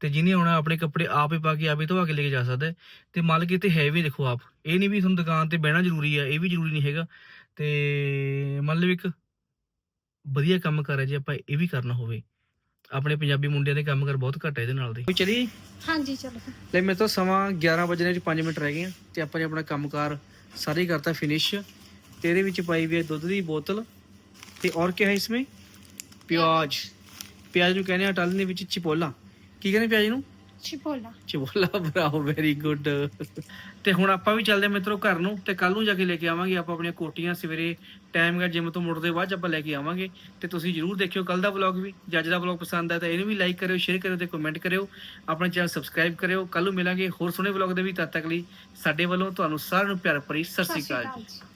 ਤੇ ਜਿਹਨੇ ਆਉਣਾ ਆਪਣੇ ਕੱਪੜੇ ਆਪ ਹੀ ਪਾ ਕੇ ਆਪ ਹੀ ਧਵਾ ਕੇ ਲੈ ਕੇ ਜਾ ਸਕਦਾ ਤੇ ਮਾਲਕ ਇਹ ਤੇ ਹੈ ਵੀ ਦੇਖੋ ਆਪ। ਇਹ ਨਹੀਂ ਵੀ ਤੁਹਾਨੂੰ ਦੁਕਾਨ ਤੇ ਬਹਿਣਾ ਜ਼ਰੂਰੀ ਆ ਇਹ ਵੀ ਜ਼ਰੂਰੀ ਨਹੀਂ ਹੈਗਾ। ਤੇ ਮੰਨ ਲਓ ਇੱਕ ਵਧੀਆ ਕੰਮ ਕਰ ਰਿਹਾ ਜੇ ਆਪਾਂ ਇਹ ਵੀ ਕਰਨਾ ਹੋਵੇ। ਆਪਣੇ ਪੰਜਾਬੀ ਮੁੰਡਿਆਂ ਦੇ ਕੰਮ ਕਰ ਬਹੁਤ ਘੱਟ ਹੈ ਇਹਦੇ ਨਾਲ ਦੇ। ਚਲੀ ਹਾਂਜੀ ਚਲੋ। ਲੈ ਮੇਰੇ ਤੋਂ ਸਮਾਂ 11 ਵਜੇ ਦੇ 5 ਮਿੰਟ ਰਹਿ ਗਏ ਆ। ਤੇ ਆਪਾਂ ਨੇ ਆਪਣਾ ਕੰਮਕਾਰ ਸਾਰੇ ਹੀ ਕਰਤਾ ਫਿਨਿਸ਼ ਤੇ ਇਹਦੇ ਵਿੱਚ ਪਾਈ ਵੀ ਹੈ ਦੁੱਧ ਦੀ ਬੋਤਲ ਤੇ ਔਰ ਕੀ ਹੈ ਇਸਮੇ ਪਿਆਜ਼। ਪਿਆਜ਼ ਨੂੰ ਕਹਿੰਦੇ ਆ ਟਾਲਨ ਦੇ ਵਿੱਚ ਚਿਪੋਲਾ। ਕੀ ਕਹਿੰਦੇ ਪਿਆਜ਼ ਨੂੰ? ਚਿਪੋਲਾ ਚਿਪੋਲਾ ਬਰਾਓ ਵੈਰੀ ਗੁੱਡ ਤੇ ਹੁਣ ਆਪਾਂ ਵੀ ਚੱਲਦੇ ਹਾਂ ਮਿੱਤਰੋ ਘਰ ਨੂੰ ਤੇ ਕੱਲ ਨੂੰ ਜਾ ਕੇ ਲੈ ਕੇ ਆਵਾਂਗੇ ਆਪਾਂ ਆਪਣੀਆਂ ਕੋਟੀਆਂ ਸਵੇਰੇ ਟਾਈਮ ਗਾ ਜਿਮ ਤੋਂ ਮੁੜਦੇ ਬਾਅਦ 'ਚ ਆਪਾਂ ਲੈ ਕੇ ਆਵਾਂਗੇ। ਤੇ ਤੁਸੀਂ ਜਰੂਰ ਦੇਖਿਓ ਕੱਲ ਦਾ ਵਲੌਗ ਵੀ ਜੇ ਅੱਜ ਦਾ ਵਲੌਗ ਪਸੰਦ ਆਇਆ ਤਾਂ ਇਹਨੂੰ ਵੀ ਲਾਈਕ ਕਰਿਓ ਸ਼ੇਅਰ ਕਰਿਓ ਤੇ ਕਮੈਂਟ ਕਰਿਓ। ਆਪਣੇ ਚੈਨਲ ਸਬਸਕ੍ਰਾਈਬ ਕਰਿਓ। ਕੱਲ ਨੂੰ ਮਿਲਾਂਗੇ ਹੋਰ ਸੋਹਣੇ ਵਲੌਗ ਦੇ ਵੀ ਤਦ ਤੱਕ ਲਈ। ਸਾਡੇ ਵੱਲੋਂ ਤੁਹਾਨੂੰ ਸਾਰਿਆਂ ਨੂੰ ਪਿਆਰ ਭਰੀ ਸਤਿ ਸ਼੍ਰੀ ਅਕਾਲ ਜੀ।